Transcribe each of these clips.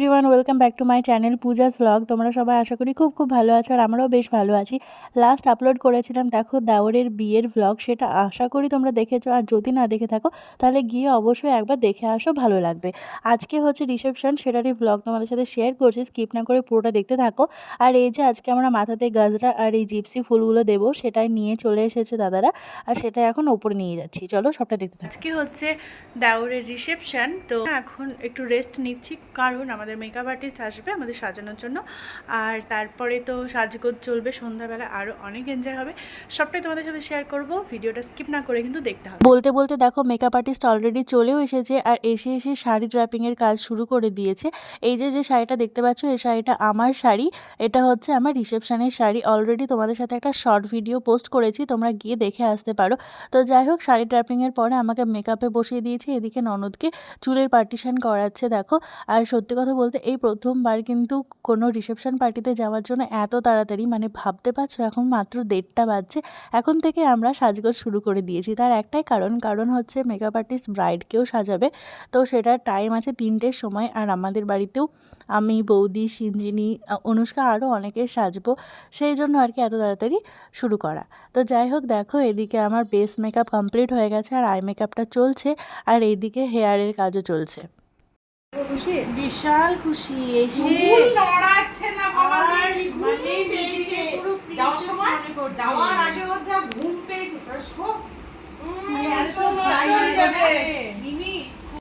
Everyone welcome back to my channel Puja's blog তোমরা সবাই আশা করি খুব খুব ভালো আছো আর আমরাও বেশ ভালো আছি। লাস্ট আপলোড করেছিলাম, দেখো দাওরের বিয়ের ব্লগ সেটা আশা করি তোমরা দেখেছ। আর যদি না দেখে থাকো, তাহলে গিয়ে অবশ্যই একবার দেখে আসো, ভালো লাগবে। আজকে হচ্ছে রিসেপশন সেটারই ব্লগ তোমাদের সাথে শেয়ার করছি স্কিপ না করে পুরোটা দেখতে থাকো। আর এই যে আজকে আমরা মাথাতে গাজরা আর এই জিপসি ফুলগুলো দেবো, সেটাই নিয়ে চলে এসেছে দাদারা। আর সেটা এখন ওপরে নিয়ে যাচ্ছি। চলো, সবটা দেখতে আজকে হচ্ছে দাউরের রিসেপশন তো এখন একটু রেস্ট নিচ্ছি, কারণ আমাদের মেকআপ আর্টিস্ট আসবে আমাদের সাজানোর জন্য। আর তারপরে তো সাজগোজ চলবে, সন্ধ্যাবেলা আরও অনেক এনজয় হবে। সবটাই তোমাদের সাথে শেয়ার করব, ভিডিওটা স্কিপ না করে কিন্তু দেখতে হবে। বলতে বলতে দেখো মেকআপ আর্টিস্ট অলরেডি চলেও এসেছে আর এসে এসে শাড়ি ড্রাপিংয়ের কাজ শুরু করে দিয়েছে। এই যে যে শাড়িটা দেখতে পাচ্ছ, এই শাড়িটা আমার শাড়ি। এটা হচ্ছে আমার রিসেপশানের শাড়ি। অলরেডি তোমাদের সাথে একটা শর্ট ভিডিও পোস্ট করেছি, তোমরা গিয়ে দেখে আসতে পারো। তো যাই হোক, শাড়ি ড্রাপিংয়ের পরে আমাকে মেকআপে বসিয়ে দিয়েছে। এদিকে ননদকে চুলের পার্টিশন করাচ্ছে, দেখো। আর সত্যি কথা বলতে এই প্রথমবার কিন্তু কোনো রিসেপশন পার্টিতে যাওয়ার জন্য এত তাড়াতাড়ি মানে ভাবতে পারছ? এখন মাত্র দেড়টা বাজছে। এখন থেকে আমরা সাজগোজ শুরু করে দিয়েছি। তার একটাই কারণ কারণ হচ্ছে মেকআপ আর্টিস্ট ব্রাইডকেও সাজাবে। তো সেটার টাইম আছে তিনটের সময়। আর আমাদের বাড়িতেও আমি, বৌদি, সিঞ্জিনি অনুষ্কা আরও অনেকে সাজবো। সেই জন্য আর কি এত তাড়াতাড়ি শুরু করা। তো যাই হোক, দেখো এদিকে আমার বেস মেকআপ কমপ্লিট হয়ে গেছে আর আই মেকআপটা চলছে। আর এইদিকে হেয়ারের কাজও চলছে। বিশাল খুশি এসে নড়াচ্ছে না বাবা, মানে পেয়েছে। পুরো যাওয়ার সময়, যাওয়ার আগে ওর যা ঘুম পেয়েছে, সব, মানে এত যাবে।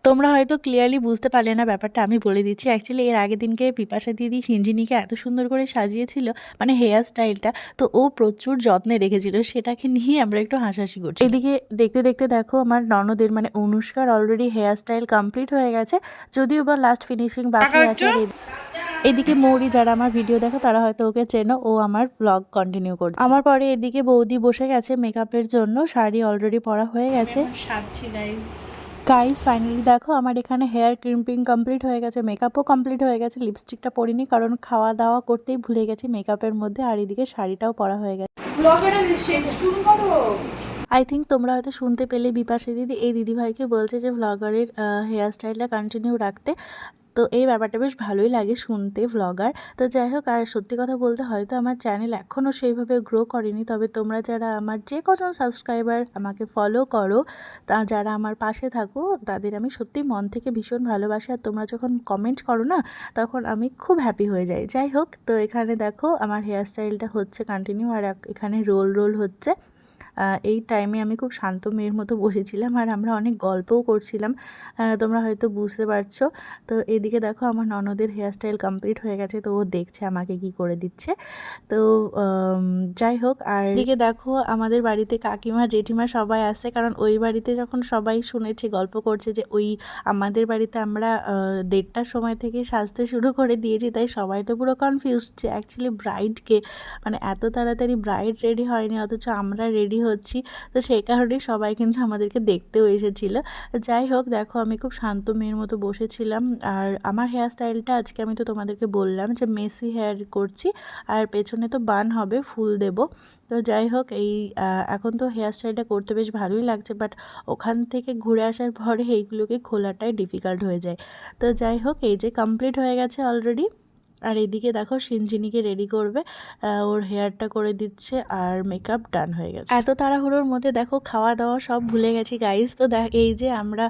তোমরা হয়তো ক্লিয়ারলি বুঝতে পারলে না ব্যাপারটা আমি বলে দিচ্ছি। অ্যাকচুয়ালি এর আগের দিনকে পিপাসা দিদি সিঞ্জিনিকে এত সুন্দর করে সাজিয়েছিল মানে হেয়ার স্টাইলটা তো ও প্রচুর যত্নে রেখেছিল সেটাকে নিয়ে আমরা একটু হাসাহাসি করছি। এদিকে দেখতে দেখতে দেখো আমার ননদের মানে অনুষ্কার অলরেডি হেয়ার স্টাইল কমপ্লিট হয়ে গেছে যদিও বা লাস্ট ফিনিশিং বাকি আছে এদিকে- এদিকে মৌরি যারা আমার ভিডিও দেখো তারা হয়তো ওকে চেনো ও আমার ব্লগ কন্টিনিউ করছে। আমার পরে এদিকে বৌদি বসে গেছে মেকআপের জন্য শাড়ি অলরেডি পরা হয়ে গেছে। সাজছি গাইজ গাইস ফাইনালি দেখো আমার এখানে হেয়ার ক্রিম্পিং কমপ্লিট হয়ে গেছে মেকআপও কমপ্লিট হয়ে গেছে লিপস্টিকটা পরিনি কারণ খাওয়া দাওয়া করতেই ভুলে গেছি মেকআপের মধ্যে আর এদিকে শাড়িটাও পরা হয়ে গেছে। আই থিঙ্ক তোমরা হয়তো শুনতে পেলে বিপাশে দিদি এই দিদিভাইকে বলছে যে ভ্লগারের হেয়ার স্টাইলটা কন্টিনিউ রাখতে তো এই ব্যাপারটা বেশ ভালোই লাগে শুনতে ভ্লগার তো যাই হোক আর সত্যি কথা বলতে হয়তো আমার চ্যানেল এখনও সেইভাবে গ্রো করেনি, তবে তোমরা যারা আমার যে কজন সাবস্ক্রাইবার আমাকে ফলো করো, তা যারা আমার পাশে থাকো, তাদের আমি সত্যি মন থেকে ভীষণ ভালোবাসি। আর তোমরা যখন কমেন্ট করো না, তখন আমি খুব হ্যাপি হয়ে যাই। যাই হোক তো এখানে দেখো, আমার হেয়ার স্টাইলটা হচ্ছে কন্টিনিউ আর এখানে রোল রোল হচ্ছে। এই টাইমে আমি খুব শান্ত মেয়ের মতো বসেছিলাম আর আমরা অনেক গল্পও করছিলাম। তোমরা হয়তো বুঝতে পারছ। তো এদিকে দেখো আমার ননদের হেয়ার স্টাইল কমপ্লিট হয়ে গেছে, তো ও দেখছে আমাকে কি করে দিচ্ছে। তো যাই হোক, আর এদিকে দেখো আমাদের বাড়িতে কাকিমা, জেঠিমা সবাই আসছে কারণ ওই বাড়িতে যখন সবাই শুনেছে, গল্প করছে যে ওই আমাদের বাড়িতে আমরা দেড়টার সময় থেকে সাজতে শুরু করে দিয়েছি, তাই সবাই তো পুরো কনফিউজ যে অ্যাকচুয়ালি ব্রাইডকে মানে এত তাড়াতাড়ি ব্রাইড রেডি হয়নি, অথচ আমরা রেডি হচ্ছি। তো সেই কারণেই সবাই কিন্তু আমাদেরকে দেখতেও এসেছিল। যাই হোক, দেখো আমি খুব শান্ত মেয়ের মতো বসেছিলাম। আর আমার হেয়ার স্টাইলটা আজকে আমি তো তোমাদেরকে বললাম যে মেসি হেয়ার করছি, আর পেছনে তো বান হবে, ফুল দেব। তো যাই হোক, এই এখন তো হেয়ার স্টাইলটা করতে বেশ ভালোই লাগছে বাট ওখান থেকে ঘুরে আসার পরে এইগুলোকে খোলাটাই ডিফিকাল্ট হয়ে যায়। তো যাই হোক, এই যে কমপ্লিট হয়ে গেছে অলরেডি আর এদিকে দেখো সিনজিনিকে রেডি করবে ওর হেয়ারটা করে দিচ্ছে আর মেকআপ ডান হয়ে গেছে। এত তাড়াহুড়োর মধ্যে দেখো খাওয়া দাওয়া সব ভুলে গেছি গাইস তো দেখ, এই যে আমরা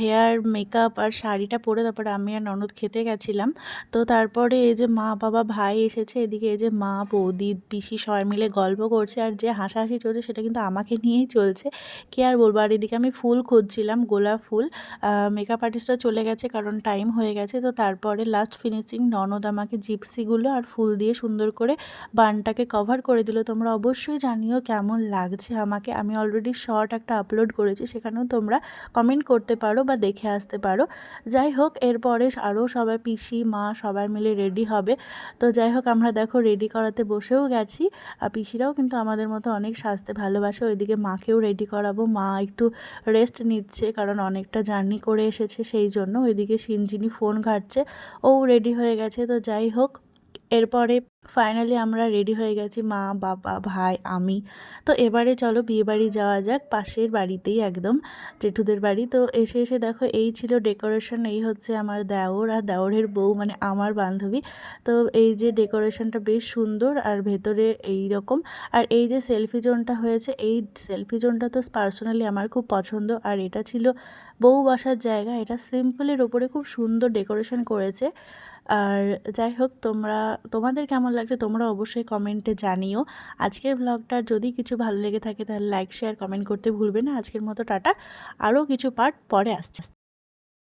হেয়ার মেকআপ আর শাড়িটা পরে তারপরে আমি আর ননদ খেতে গেছিলাম। তো তারপরে এই যে মা, বাবা, ভাই এসেছে, এদিকে এই যে মা, বৌদি, পিসি সবাই মিলে গল্প করছে আর যে হাসাহাসি চলছে সেটা কিন্তু আমাকে নিয়েই চলছে। কি আর বলব? আর এদিকে আমি ফুল খুঁজছিলাম, গোলাপ ফুল। মেকআপ আর্টিস্টরা চলে গেছে কারণ টাইম হয়ে গেছে। তো তারপরে লাস্ট ফিনিশিং ননদ আমাকে জিপসিগুলো আর ফুল দিয়ে সুন্দর করে বানটাকে কভার করে দিল। তোমরা অবশ্যই জানিও কেমন লাগছে আমাকে। আমি অলরেডি শর্ট একটা আপলোড করেছি, সেখানেও তোমরা কমেন্ট করতে পারো বা দেখে আসতে পারো। যাই হোক, এরপরে আরও সবাই পিসি, মা সবাই মিলে রেডি হবে। তো যাই হোক, আমরা দেখো রেডি করাতে বসেও গেছি। আর পিসিরাও কিন্তু আমাদের মতো অনেক সাজতে ভালোবাসে। ওইদিকে মাকেও রেডি করাবো। মা একটু রেস্ট নিচ্ছে, কারণ অনেকটা জার্নি করে এসেছে সেই জন্য। ওইদিকে সিনজিনি ফোন ঘাটছে। ও রেডি হয়ে গেছে। তো যাই হোক, এরপরে ফাইনালি আমরা রেডি হয়ে গেছি মা, বাবা, ভাই, আমি। তো এবারে চলো বিয়েবাড়ি যাওয়া যাক, পাশের বাড়িতেই একদম, জেঠুদের বাড়ি। তো এসে এসে দেখো এই ছিল ডেকোরেশন এই হচ্ছে আমার দেওর। আর দেওরের বউ মানে আমার বান্ধবী। তো এই যে ডেকোরেশনটা বেশ সুন্দর আর ভেতরে এই রকম। আর এই যে সেলফি জোনটা হয়েছে, এই সেলফি জোনটা তো পার্সোনালি আমার খুব পছন্দ। আর এটা ছিল বউ বসার জায়গা। এটা সিম্পলের ওপরে খুব সুন্দর ডেকোরেশন করেছে। আর যাই হোক, তোমরা, তোমাদের কেমন লাগছে তোমরা অবশ্যই কমেন্টে জানিও। আজকের ব্লগটার যদি কিছু ভালো লেগে থাকে, তাহলে লাইক শেয়ার কমেন্ট করতে ভুলবে না। আজকের মতো টাটা। আরও কিছু পার্ট পরে আসছে।